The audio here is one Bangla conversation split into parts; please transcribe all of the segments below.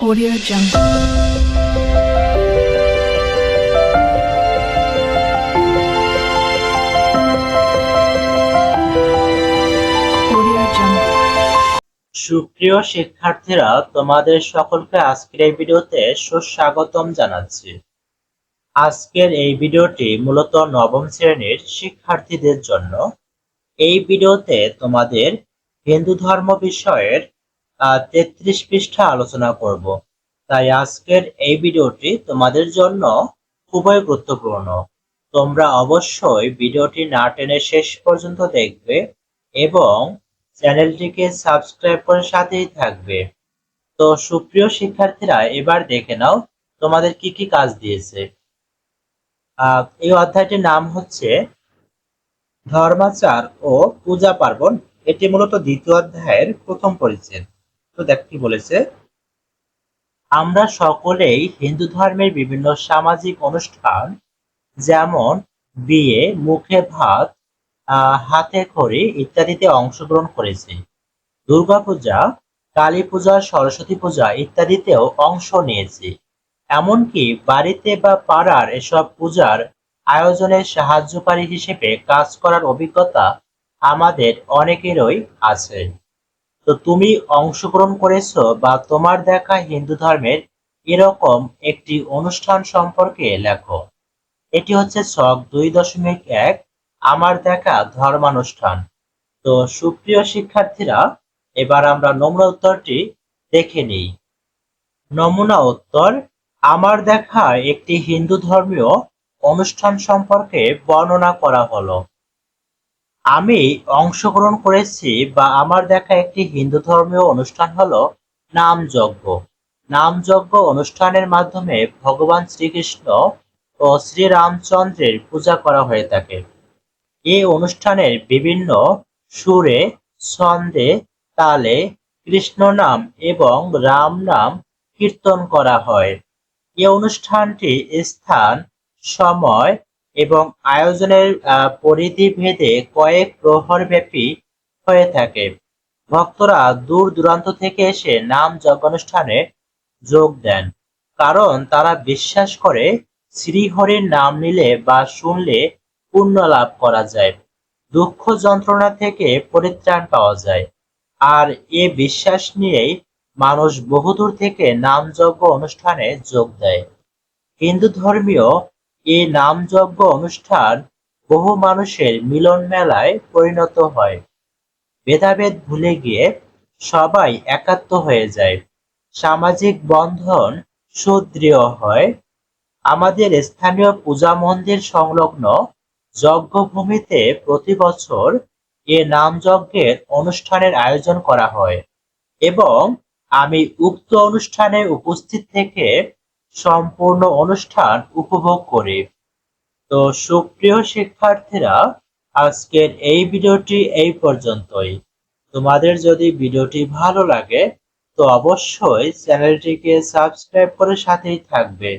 Audio Jungle. সুপ্রিয় শিক্ষার্থীরা, তোমাদের সকলকে আজকের এই ভিডিওতে সুস্বাগতম জানাচ্ছি। আজকের এই ভিডিওটি মূলত নবম শ্রেণির শিক্ষার্থীদের জন্য। এই ভিডিওতে তোমাদের হিন্দু ধর্ম বিষয়ের তেত্রিশ পৃষ্ঠা আলোচনা করব। তাই আজকের এই ভিডিওটি তোমাদের জন্য খুবই গুরুত্বপূর্ণ। তোমরা অবশ্যই ভিডিওটি না টেনে শেষ পর্যন্ত দেখবে এবং চ্যানেলটিকে সাবস্ক্রাইব করে সাথেই থাকবে। তো সুপ্রিয় শিক্ষার্থীরা, এবার দেখে নাও তোমাদের কি কি কাজ দিয়েছে। এই অধ্যায়টির নাম হচ্ছে ধর্মাচার ও পূজা পার্বণ। এটি মূলত দ্বিতীয় অধ্যায়ের প্রথম পরিচ্ছেদ। তো দেখ বলেছে? আমরা সকলেই হিন্দু ধর্মের বিভিন্ন সামাজিক অনুষ্ঠান, যেমন বিয়ে, মুখে ভাত হাতে খড়ি ইত্যাদিতে অংশগ্রহণ করেছি। দুর্গাপূজা কালী পূজা, সরস্বতী পূজা ইত্যাদিতেও অংশ নিয়েছি। এমনকি বাড়িতে বা পাড়ার এসব পূজার আয়োজনে সাহায্যকারী হিসেবে কাজ করার অভিজ্ঞতা আমাদের অনেকেরই আছে। তো তুমি অংশগ্রহণ করেছ বা তোমার দেখা হিন্দু ধর্মের এরকম একটি অনুষ্ঠান সম্পর্কে লেখো। এটি হচ্ছে ছক দুই দশমিক এক, আমার দেখা ধর্মানুষ্ঠান। তো সুপ্রিয় শিক্ষার্থীরা, এবার আমরা নমুনা উত্তরটি দেখে নিই। নমুনা উত্তর, আমার দেখা একটি হিন্দু ধর্মীয় অনুষ্ঠান সম্পর্কে বর্ণনা করা হলো। আমি অংশগ্রহণ করেছি বা আমার দেখা একটি হিন্দু ধর্মীয় অনুষ্ঠান হলো নামযজ্ঞ নামযজ্ঞ অনুষ্ঠানের মাধ্যমে ভগবান শ্রীকৃষ্ণ ও শ্রীরামচন্দ্রের পূজা করা হয়ে থাকে। এই অনুষ্ঠানের বিভিন্ন সুরে, ছন্দে, তালে কৃষ্ণ নাম এবং রাম নাম কীর্তন করা হয়। এই অনুষ্ঠানটি স্থান, সময় এবং আয়োজনের পরিধি ভেদে কয়েক প্রহর ব্যাপী হয়ে থাকে। ভক্তরা দূর দূরান্ত থেকে এসে নাম যজ্ঞানুষ্ঠানে যোগ দেন, কারণ তারা বিশ্বাস করে শ্রীহরির নাম নিলে বা শুনলে পুণ্য লাভ করা যায়, দুঃখ যন্ত্রণা থেকে পরিত্রাণ পাওয়া যায়। আর এ বিশ্বাস নিয়েই মানুষ বহুদূর থেকে নামযজ্ঞ অনুষ্ঠানে যোগ দেয়। হিন্দু ধর্মীয় এই নামযজ্ঞ অনুষ্ঠান বহু মানুষের মিলন মেলায় পরিণত হয়। ভেদাভেদ ভুলে গিয়ে সবাই একাত্ম হয়ে যায়। সামাজিক বন্ধন সুদৃঢ় হয়। আমাদের স্থানীয় পূজা মন্দির সংলগ্ন যজ্ঞভূমিতে প্রতি বছর এ নামযজ্ঞের অনুষ্ঠানের আয়োজন করা হয় এবং আমি উক্ত অনুষ্ঠানে উপস্থিত থেকে সম্পূর্ণ অনুষ্ঠান উপভোগ করে। তো সুপ্রিয় শিক্ষার্থীরা, আজকের এই ভিডিওটি এই পর্যন্তই। তোমাদের যদি ভিডিওটি ভালো লাগে, তো অবশ্যই চ্যানেলটিকে সাবস্ক্রাইব করে সাথেই থাকবে।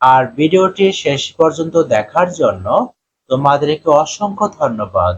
আর ভিডিওটি শেষ পর্যন্ত দেখার জন্য তোমাদেরকে অসংখ্য ধন্যবাদ।